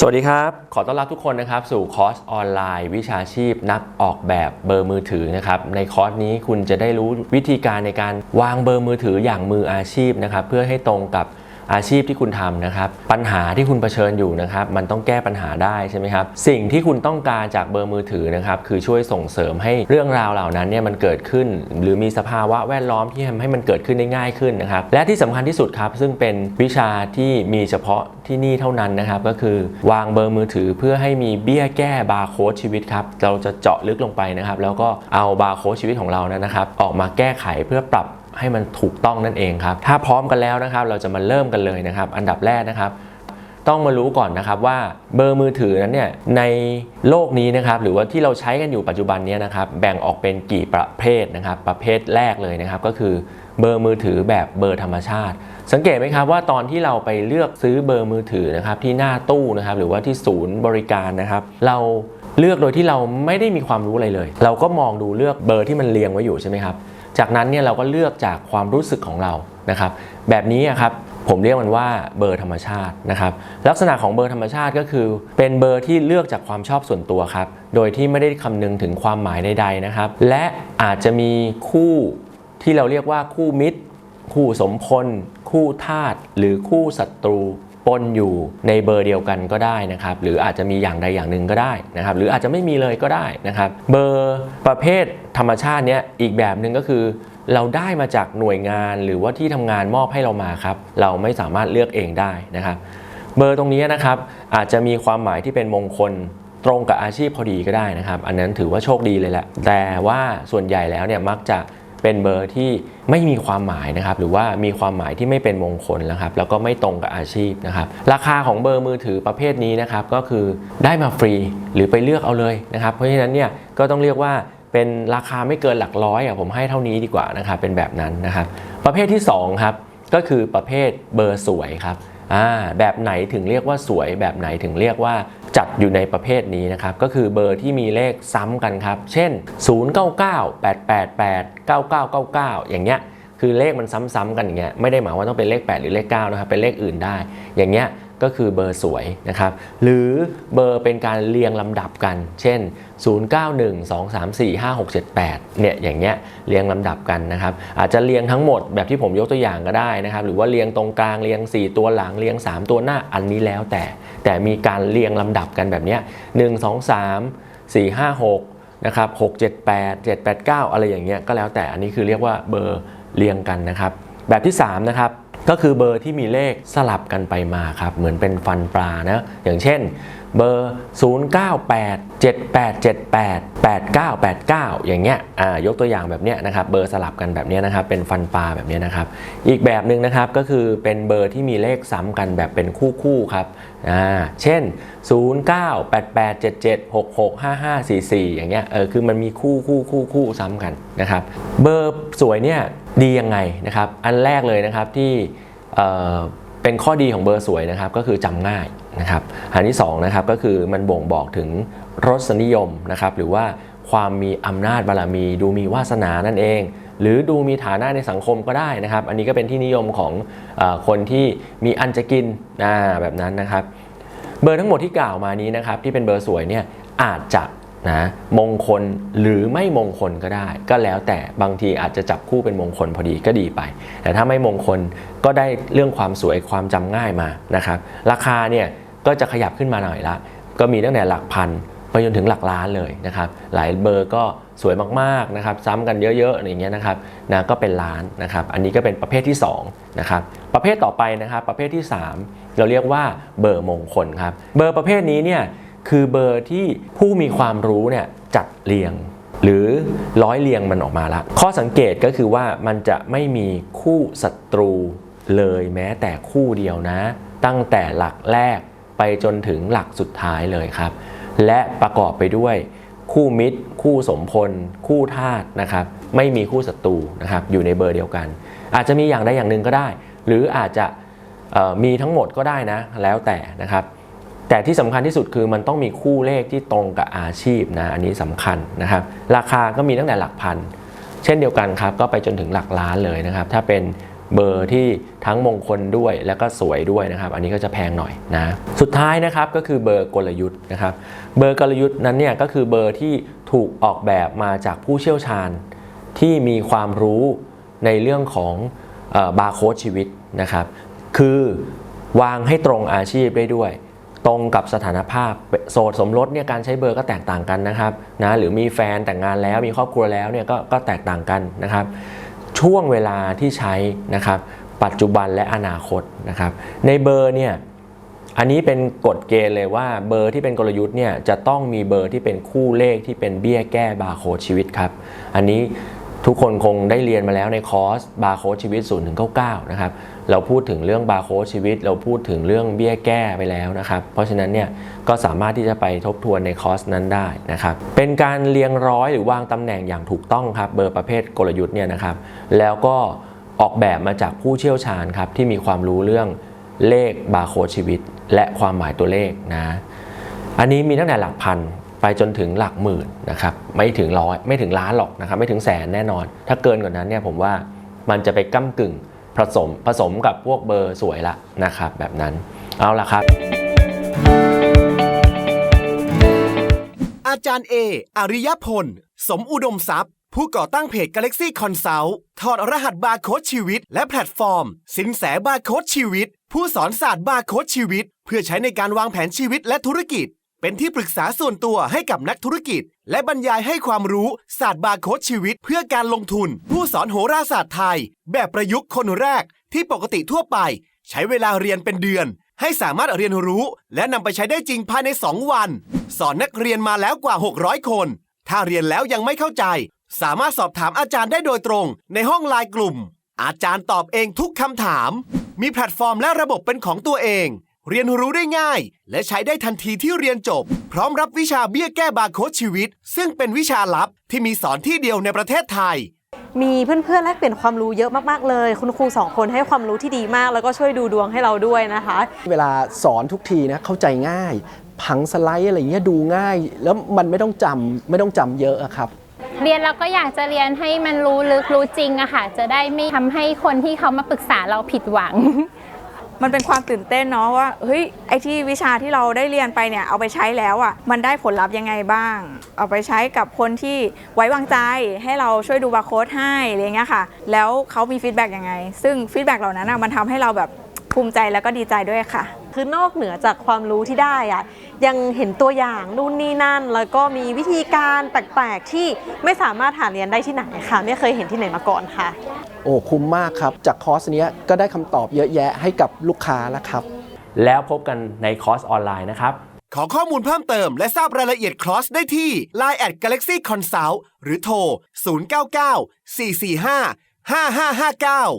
สวัสดีครับ ขอต้อนรับทุกคนนะครับ สู่คอร์สออนไลน์วิชาชีพนักออกแบบเบอร์มือถือนะครับ ในคอร์สนี้คุณจะได้รู้วิธีการในการวางเบอร์มือถืออย่างมืออาชีพนะครับ เพื่อให้ตรงกับ อาชีพที่คุณทำนะครับ ปัญหาที่คุณเผชิญอยู่นะครับ มันต้องแก้ปัญหาได้ใช่ไหมครับ สิ่งที่คุณต้องการจากเบอร์มือถือนะครับ คือช่วยส่งเสริมให้เรื่องราวเหล่านั้นเนี่ยมันเกิดขึ้น หรือมีสภาวะแวดล้อมที่ทำให้มันเกิดขึ้นได้ง่ายขึ้นนะครับ และที่สำคัญที่สุดครับ ซึ่งเป็นวิชาที่มีเฉพาะที่นี่เท่านั้นนะครับ ก็คือวางเบอร์มือถือเพื่อให้มีเบี้ยแก้บาร์โค้ดชีวิตครับ เราจะเจาะลึกลงไปนะครับ แล้วก็เอาบาร์โค้ดชีวิตของเรานะครับ ออกมาแก้ไขเพื่อปรับ ให้มันถูกต้องนั่นเองครับ ถ้าพร้อมกันแล้วนะครับ เราจะมาเริ่มกันเลยนะครับ อันดับแรกนะครับ ต้องมารู้ก่อนนะครับว่าเบอร์มือถือนั้นเนี่ยในโลกนี้นะครับหรือว่าที่เราใช้กันอยู่ปัจจุบันนี้นะครับแบ่งออกเป็นกี่ประเภทนะครับ ประเภทแรกเลยนะครับ ก็คือเบอร์มือถือแบบเบอร์ธรรมชาติ สังเกตไหมครับว่าตอนที่เราไปเลือกซื้อเบอร์มือถือนะครับที่หน้าตู้นะครับหรือว่าที่ศูนย์บริการนะครับ เราเลือกโดยที่เราไม่ได้มีความรู้อะไรเลย เราก็มองดูเลือกเบอร์ที่มันเรียงไว้อยู่ใช่ไหมครับ จากนั้นเนี่ยเราก็เลือกจากความรู้สึกของเรานะครับ แบบนี้ครับผมเรียกมันว่าเบอร์ธรรมชาตินะครับ ลักษณะของเบอร์ธรรมชาติก็คือ เป็นเบอร์ที่เลือกจากความชอบส่วนตัวครับ โดยที่ไม่ได้คำนึงถึงความหมายใดๆนะครับ และอาจจะมีคู่ที่เราเรียกว่าคู่มิตร คู่สมพล คู่ทาสหรือคู่ศัตรูปนอยู่ในเบอร์เดียวกันก็ได้นะครับ หรืออาจจะมีอย่างใดอย่างหนึ่งก็ได้นะครับ หรืออาจจะไม่มีเลยก็ได้นะครับ เบอร์ประเภท ธรรมชาติเนี้ยอีกแบบหนึ่งก็คือ เราได้มาจากหน่วยงานหรือว่าที่ทำงานมอบให้เรามาครับ เราไม่สามารถเลือกเองได้นะครับ เบอร์ตรงนี้นะครับอาจจะมีความหมายที่เป็นมงคลตรงกับอาชีพพอดีก็ได้นะครับ อันนั้นถือว่าโชคดีเลยแหละ แต่ว่าส่วนใหญ่แล้วเนี่ยมักจะเป็นเบอร์ที่ไม่มีความหมายนะครับ หรือว่ามีความหมายที่ไม่เป็นมงคลนะครับ แล้วก็ไม่ตรงกับอาชีพนะครับ ราคาของเบอร์มือถือประเภทนี้นะครับ ก็คือได้มาฟรีหรือไปเลือกเอาเลยนะครับ เพราะฉะนั้นเนี่ยก็ต้องเรียกว่า เป็นราคาไม่เกินหลักร้อยอะผมให้เท่านี้ดีกว่านะครับเป็นแบบนั้นนะครับประเภทที่สองครับก็คือประเภทเบอร์สวยครับอ่าแบบไหนถึงเรียกว่าสวยแบบไหนถึงเรียกว่าจัดอยู่ในประเภทนี้นะครับก็คือเบอร์ที่มีเลขซ้ำกันครับ เช่น 099 888 9999 อย่างเงี้ย คือเลขมันซ้ำๆกันอย่างเงี้ยไม่ได้หมายว่าต้องเป็นเลข 8 หรือเลข9นะครับเป็นเลขอื่นได้ อย่างเงี้ยก็คือเบอร์สวยนะครับ หรือเบอร์เป็นการเรียงลำดับกัน เช่น 0912345678 เนี่ยอย่างเงี้ยเรียงลำดับกันนะครับ อาจจะเรียงทั้งหมดแบบที่ผมยกตัวอย่างก็ได้นะครับ หรือว่าเรียงตรงกลางเรียง 4 ตัวหลังเรียง 3 ตัวหน้าอันนี้แล้วแต่ แต่มีการเรียงลำดับกันแบบเนี้ย1 2 3 4 5 6นะครับ6 7 8 7 8 9 อะไรอย่างเงี้ยก็แล้วแต่อันนี้คือเรียกว่าเบอร์ เรียงกันนะครับ แบบที่3นะครับก็คือเบอร์ที่มีเลขสลับกันไปมาครับ เหมือนเป็นฟันปลานะอย่างเช่นเบอร์ 098 7878 8989 อย่างเงี้ยอ่ายกตัวอย่างแบบเนี้ยนะครับเบอร์สลับกันแบบเนี้ยนะครับเป็นฟันปลาแบบเนี้ยนะครับ อีกแบบหนึ่งนะครับก็คือเป็นเบอร์ที่มีเลขซ้ำกันแบบเป็นคู่คู่ครับอ่าเช่น 098877665544 อย่างเงี้ยเออคือมันมีคู่คู่คู่คู่ซ้ำกันนะครับเบอร์สวยเนี่ย ดียังไงนะครับอันแรกเลยนะครับที่เป็นข้อดีของเบอร์สวยนะครับก็คือจำง่ายนะครับอันที่2นะครับก็คือมันบ่งบอกถึงรสนิยมนะครับหรือว่าความมีอำนาจบารมี ดูมีวาสนานั่นเอง หรือดูมีฐานะในสังคมก็ได้นะครับ อันนี้ก็เป็นที่นิยมของอคนที่มีอันจะกินแบบนั้นนะครับ เบอร์ทั้งหมดที่กล่าวมานี้นะครับที่เป็นเบอร์สวยเนี่ยอาจจะ นะมงคลหรือไม่มงคลก็ได้ ก็แล้วแต่บางทีอาจจะจับคู่เป็นมงคลพอดีก็ดีไป แต่ถ้าไม่มงคลก็ได้เรื่องความสวยความจำง่ายมานะครับราคาเนี่ยก็จะขยับขึ้นมาหน่อยละ ก็มีตั้งแต่หลักพันไปจนถึงหลักล้านเลยนะครับหลายเบอร์ก็สวยมากๆนะครับซ้ำกันเยอะๆอย่างเงี้ยนะครับนะก็เป็นล้านนะครับอันนี้ก็เป็นประเภทที่2นะครับประเภทต่อไปนะครับประเภทที่ 3 เราเรียกว่าเบอร์มงคลครับเบอร์ประเภทนี้เนี่ย คือเบอร์ที่ผู้มีความรู้เนี่ยจัดเรียง หรือร้อยเรียงมันออกมาละ ข้อสังเกตก็คือว่ามันจะไม่มีคู่ศัตรูเลยแม้แต่คู่เดียวนะ ตั้งแต่หลักแรกไปจนถึงหลักสุดท้ายเลยครับ และประกอบไปด้วยคู่มิตร คู่สมพล คู่ทาสนะครับ ไม่มีคู่ศัตรูนะครับอยู่ในเบอร์เดียวกัน อาจจะมีอย่างใดอย่างหนึ่งก็ได้ หรืออาจจะมีทั้งหมดก็ได้นะแล้วแต่นะครับ แต่ที่สำคัญที่สุดคือมันต้องมีคู่เลขที่ตรงกับอาชีพนะอันนี้สำคัญนะครับ ราคาก็มีตั้งแต่หลักพัน เช่นเดียวกันครับ ก็ไปจนถึงหลักล้านเลยนะครับ ถ้าเป็นเบอร์ที่ทั้งมงคลด้วยแล้วก็สวยด้วยนะครับ อันนี้ก็จะแพงหน่อยนะสุดท้ายนะครับก็คือเบอร์กลยุทธ์นะครับ เบอร์กลยุทธ์นั้นเนี่ยก็คือเบอร์ที่ถูกออกแบบมาจากผู้เชี่ยวชาญ ที่มีความรู้ในเรื่องของบาร์โค้ดชีวิตนะครับ คือวางให้ตรงอาชีพได้ด้วย ตรงกับสถานภาพโสดสมรสเนี่ยการใช้เบอร์ก็แตกต่างกันนะครับนะหรือมีแฟนแต่งงานแล้วมีครอบครัวแล้วเนี่ยก็ก็แตกต่างกันนะครับ ช่วงเวลาที่ใช้นะครับ ปัจจุบันและอนาคตนะครับ ในเบอร์เนี่ยอันนี้เป็นกฎเกณฑ์เลยว่าเบอร์ที่เป็นกลยุทธ์เนี่ยจะต้องมีเบอร์ที่เป็นคู่เลขที่เป็นเบี้ยแก้บาร์โค้ดชีวิตครับ อันนี้ทุกคนคงได้เรียนมาแล้วในคอร์สบาร์โค้ดชีวิต0ถึง99 นะครับ เราพูดถึงเรื่องบาร์โค้ดชีวิต เราพูดถึงเรื่องเบี้ยแก้ไปแล้วนะครับ เพราะฉะนั้นเนี่ยก็สามารถที่จะไปทบทวนในคอร์สนั้นได้นะครับ เป็นการเรียงร้อยหรือวางตำแหน่งอย่างถูกต้องครับเบอร์ประเภทกลยุทธ์เนี่ยนะครับ แล้วก็ออกแบบมาจากผู้เชี่ยวชาญครับที่มีความรู้เรื่องเลขบาร์โค้ดชีวิต และความหมายตัวเลขนะ อันนี้มีตั้งแต่หลักพันไปจนถึงหลักหมื่นนะครับไม่ถึงร้อยไม่ถึงล้านหรอกนะครับไม่ถึงแสนแน่นอน ถ้าเกินกว่านั้นเนี่ยผมว่ามันจะไปก้ากึ่ง ผสมผสมกับพวกเบอร์สวยละนะครับแบบนั้นเอาละครับ อาจารย์เออริยพล สมอุดมทรัพย์ ผู้ก่อตั้งเพจ Galaxy Consult ถอดรหัสบาร์โค้ดชีวิต และแพลตฟอร์ม สินแสบาร์โค้ดชีวิต ผู้สอนศาสตร์บาร์โค้ดชีวิต เพื่อใช้ในการวางแผนชีวิตและธุรกิจ เป็นที่ปรึกษาส่วนตัวให้กับนักธุรกิจ และบรรยายให้ความรู้ศาสตร์บาร์โค้ดชีวิตเพื่อการลงทุน ผู้สอนโหราศาสตร์ไทย แบบประยุกต์คนแรก ที่ปกติทั่วไป ใช้เวลาเรียนเป็นเดือน ให้สามารถเรียนรู้ และนำไปใช้ได้จริงภายใน 2 วัน สอนนักเรียนมาแล้วกว่า 600 คน ถ้าเรียนแล้วยังไม่เข้าใจ สามารถสอบถามอาจารย์ได้โดยตรง ในห้องไลน์กลุ่ม อาจารย์ตอบเองทุกคำถาม มีแพลตฟอร์มและระบบเป็นของตัวเอง เรียนรู้ได้ง่าย และใช้ได้ทันทีที่เรียนจบ พร้อมรับวิชาเบี้ยแก้บาร์โค้ดชีวิต ซึ่งเป็นวิชาลับที่มีสอนที่เดียวในประเทศไทย มีเพื่อนๆแลกเปลี่ยนความรู้เยอะมากๆเลย คุณครูสองคนให้ความรู้ที่ดีมาก แล้วก็ช่วยดูดวงให้เราด้วยนะคะ เวลาสอนทุกทีนะเข้าใจง่าย ผังสไลด์อะไรเงี้ยดูง่าย แล้วมันไม่ต้องจำไม่ต้องจำเยอะอะครับ เรียนเราก็อยากจะเรียนให้มันรู้ลึกรู้จริงอะค่ะ จะได้ไม่ทำให้คนที่เขามาปรึกษาเราผิดหวัง มันเป็นความตื่นเต้นเนาะว่าเฮ้ยไอที่วิชาที่เราได้เรียนไปเนี่ยเอาไปใช้แล้วอะ่ะมันได้ผลลัพธ์ยังไงบ้าง เอาไปใช้กับคนที่ไว้วางใจให้เราช่วยดูบาร์โค้ดให้อะไรเงี้ยค่ะ แล้วเขามีฟีดแบ็กยังไง ซึ่งฟีดแบ็กเหล่านั้นอะมันทำให้เราแบบภูมิใจแล้วก็ดีใจด้วยค่ะ คือนอกเหนือจากความรู้ที่ได้อะยังเห็นตัวอย่างนู่นนี่นั่น แล้วก็มีวิธีการแปลกๆ ที่ไม่สามารถหาเรียนได้ที่ไหนค่ะ ไม่เคยเห็นที่ไหนมาก่อนค่ะ โอ้คุ้มมากครับ จากคอร์สเนี้ยก็ได้คำตอบเยอะแยะให้กับลูกค้าแล้วครับ แล้วพบกันในคอร์สออนไลน์นะครับ ขอข้อมูลเพิ่มเติมและทราบรายละเอียดคลอสได้ที่ Line at Galaxy Consult หรือโทร 099 445 5559